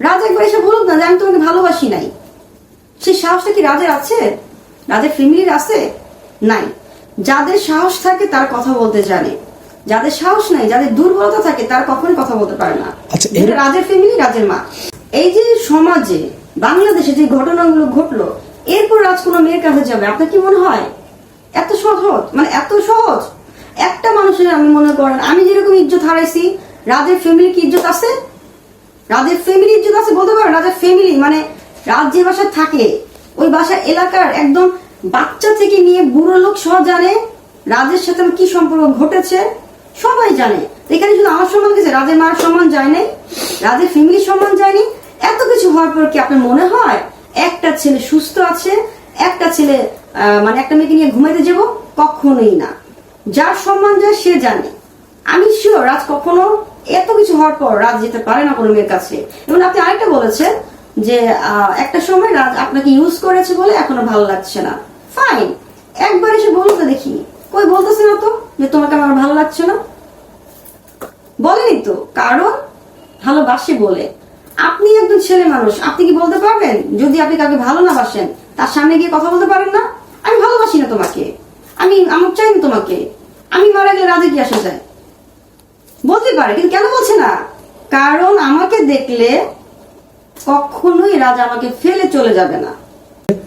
রাজ একবার এসে বলুক না যে আমি তোমাকে ভালোবাসি নাই। সেই সাহসটা কি রাজের আছে? রাজের ফ্যামিলির আছে? নাই। যাদের সাহস থাকে তার কথা বলতে জানে। যাদের সাহস নাই যাদের দুর্বলতা থাকে তার কখনোই কথা বলতে পারে না। আচ্ছা, রাজের ফ্যামিলি রাজের মা। এই যে সমাজে বাংলাদেশে যে ঘটনাগুলো ঘটলো এরপর রাজ কোনো মেয়ের কাছে যাবে? আপনার কি মনে হয়? এত সহজ? মানে এত সহজ? একটা মানুষের আমি মনে করেন আমি যেরকম ইজ্জত হারাইছি রাজের ফ্যামিলি কি ইজ্জত আছে? রাজের ফ্যামিলি ইজ্জত আছে বলতে পারেন রাজের ফ্যামিলি মানে রাজ যে বাসায় থাকে। ওই বাসার এলাকার একদম বাচ্চা থেকে নিয়ে বুড়ো লোক সহ জানে রাজের সাথে আমার কি সম্পর্ক ঘটেছে, সবাই জানে। এখানে শুধু আমার সম্মান গেছে রাজের মার সম্মান যায় নাই রাজের ফ্যামিলির সম্মান যায়নি। এত কিছু হওয়ার পর কি আপনার মনে হয় একটা ছেলে সুস্থ আছে, একটা ছেলে মানে একটা মেয়েকে নিয়ে ঘুমাইতে যাব? কখনোই না। যার সম্মান যায় সে জানে। আমি শিওর রাজ কখনো এত কিছু হওয়ার পর রাজ যেতে পারে না কোনো মেয়ের কাছে। এবং আপনি আরেকটা বলেছেন যে একটা সময় রাজ আপনাকে ইউজ করেছে বলে এখনও ভালো লাগছে না। ফাইন একবার এসে বলুন তো দেখি। কই বলতেছে না তো যে তোমাকে আমার ভালো লাগছে না? বলেনি তো, কারণ ভালোবাসে বলে। আপনি একজন ছেলে মানুষ, আপনি কি বলতে পারবেন? যদি আপনি কাউকে ভালো না বাসেন, তার সামনে গিয়ে কথা বলতে পারেন না? আমি ভালোবাসি না তোমাকে। আমি আমার চাই না তোমাকে। আমি মারা গেলে রাজে কি আসা যায়? বলতে পারে, কিন্তু কেন বলছে না? কারণ আমাকে দেখলে কখনোই রাজা আমাকে ফেলে চলে যাবে না।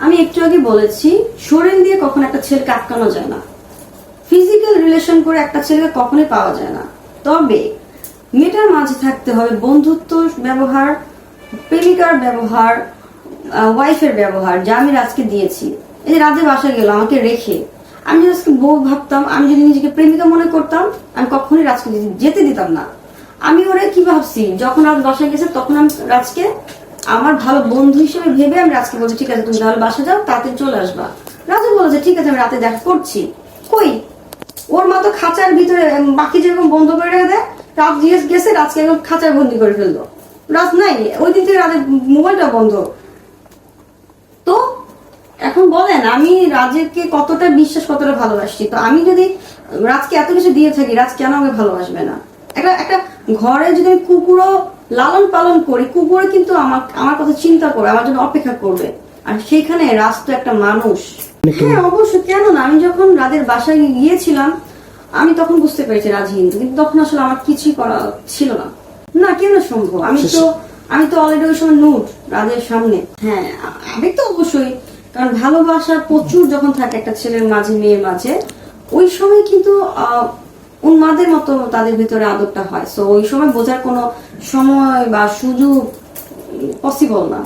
আমি একটু আগে বলেছি শরীর দিয়ে কখনো একটা ছেলেকে আটকানো যায় না। ফিজিক্যাল রিলেশন করে একটা ছেলেকে কখনোই পাওয়া যায় না। তবে মেয়েটার মাঝে থাকতে হবে বন্ধুত্ব ব্যবহার, প্রেমিকার ব্যবহার ওয়াইফের ব্যবহার, যা আমি রাজকে দিয়েছি। এই যে রাজে বাসায় গেল, আমাকে রেখে আমি আজকে বউ ভাবতাম, আমি যদি নিজেকে প্রেমিকা মনে করতাম, আমি কখনোই রাজকে যেতে- দিতাম না। আমি ওরে কি ভাবছি? যখন রাজ বাসায় গেছে, তখন আমি রাজকে আমার ভালো বন্ধু হিসেবে ভেবে আমি রাজকে বলছি, ঠিক আছে, তুমি তাহলে বাসা যাও তাতে চলে আসবা। রাজু বলেছে, ঠিক আছে, আমি রাতে দেখা করছি। কই? ওর মতো খাঁচার ভিতরে বাকি যেরকম বন্ধ করে রেখে দেয়, রাত জিজ্ঞেস গেছে, রাজকে একদম খাঁচার বন্দি করে ফেলল। রাজ নাই, ওই দিন থেকে রাতের মোবাইলটা বন্ধ। এখন বলেন, আমি রাজেরকে কতটা বিশ্বাস, কতটা ভালোবাসি তো আমি যদি রাজকে এত কিছু দিয়ে থাকি, রাজ কেন আমাকে ভালোবাসবে না? একটা একটা ঘরে যদি আমি কুকুরও লালন পালন করি কুকুরে কিন্তু আমার আমার কথা চিন্তা করে আমার জন্য অপেক্ষা করবে। আর সেখানে রাজ তো একটা মানুষ। হ্যাঁ অবশ্যই, কেন না? আমি যখন রাজের বাসায় গিয়েছিলাম, আমি তখন বুঝতে পেরেছি রাজ হিন্দু কিন্তু তখন আসলে আমার কিছুই করা ছিল না। না, কেন সম্ভব? আমি তো আমি তো অলরেডি ওই সময় নুট রাজের সামনে। হ্যাঁ আমি তো অবশ্যই কারণ ভালোবাসা প্রচুর যখন থাকে একটা ছেলের মাঝে, মেয়ের মাঝে, ওই সময় কিন্তু উন্মাদের মতো তাদের ভিতরে আদরটা হয়। সো ওই সময় বোঝার কোনো সময় বা সুযোগ পসিবল না।